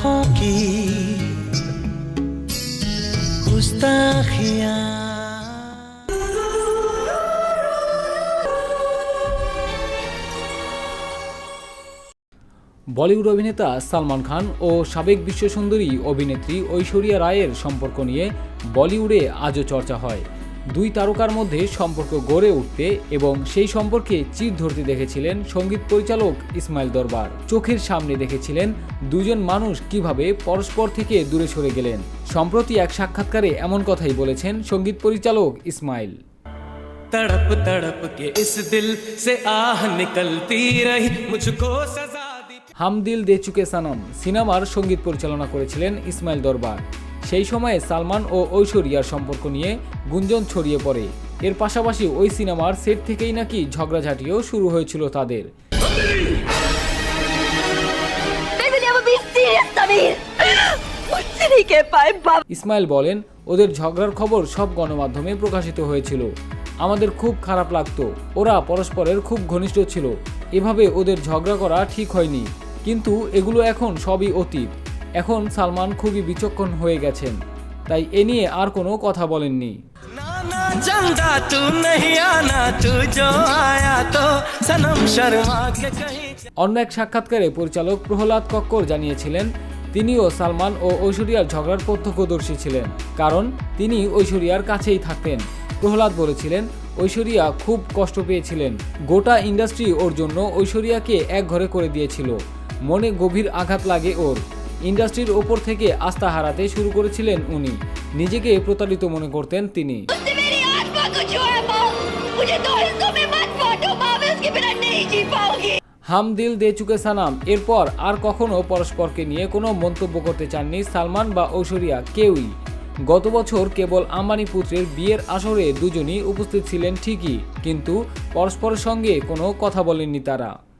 आंखों की गुस्ताखियां বলিউড অভিনেতা সালমান খান ও সাবেক বিশ্বসুন্দরী অভিনেত্রী ঐশ্বরিয়া রায়ের সম্পর্ক নিয়ে বলিউডে আজও চর্চা হয় দুই তারকার মধ্যে সম্পর্ক গড়ে উঠতে এবং সেই সম্পর্কে চির ধরতে দেখেছিলেন সঙ্গীত পরিচালক ইসমাইল দরবার চোখের সামনে দেখেছিলেন দুজন মানুষ কিভাবে পরস্পর থেকে দূরে সরে গেলেন সম্প্রতি এক সাক্ষাৎকারে এমন কথাই বলেছেন সঙ্গীত পরিচালক ইসমাইল तड़प तड़प के इस दिल से आह निकलती रही मुझको सजा হামদিল দে চুকে সানম সিনেমার সংগীত পরিচালনা করেছিলেন ইসমাইল দরবার। সেই সময়ে সালমান ও ঐশ্বরিয়ার সম্পর্ক নিয়ে গুঞ্জন ছড়িয়ে পড়ে। এর পাশাপাশি ওই সিনেমার সেট থেকেই নাকি ঝগড়াঝাটিও শুরু হয়েছিল তাদের। ইসমাইল বলেন ওদের ঝগড়ার খবর সব গণমাধ্যমে প্রকাশিত হয়েছিল। আমাদের খুব খারাপ লাগতো। ওরা পরস্পরের খুব ঘনিষ্ঠ ছিল। এভাবে ওদের ঝগড়া করা ঠিক হয়নি। কিন্তু এগুলো এখন সবই অতীত। এখন সালমান খুবই বিচক্ষণ হয়ে গেছেন। তাই এ নিয়ে আর কোনো কথা বলেননি। অন্য এক সাক্ষাৎকারে পরিচালক প্রহ্লাদ কক্কর জানিয়েছিলেন তিনিও সালমান ও ঐশ্বরিয়ার ঝগড়ার প্রত্যক্ষদর্শী ছিলেন কারণ তিনি ঐশ্বরিয়ার কাছেই থাকতেন। প্রহ্লাদ বলেছিলেন ঐশ্বরিয়া খুব কষ্ট পেয়েছিলেন। গোটা ইন্ডাস্ট্রি ওর জন্য ঐশ্বরিয়াকে এক ঘরে করে দিয়েছিল। মনে গভীর আঘাত লাগে ওর। ইন্ডাস্ট্রির ওপর থেকে আস্থা হারাতে শুরু করেছিলেন উনি। নিজেকে প্রতারিত মনে করতেন তিনি। হাম দিল দে চুকে সানাম এরপর আর কখনো পরস্পরকে নিয়ে কোনো মন্তব্য করতে চাননি সালমান বা ঐশ্বরিয়া কেউই। গত বছর কেবল আম্বানি পুত্রের বিয়ের আসরে দুজনই উপস্থিত ছিলেন ঠিকই কিন্তু পরস্পরের সঙ্গে কোনো কথা বলেননি তারা।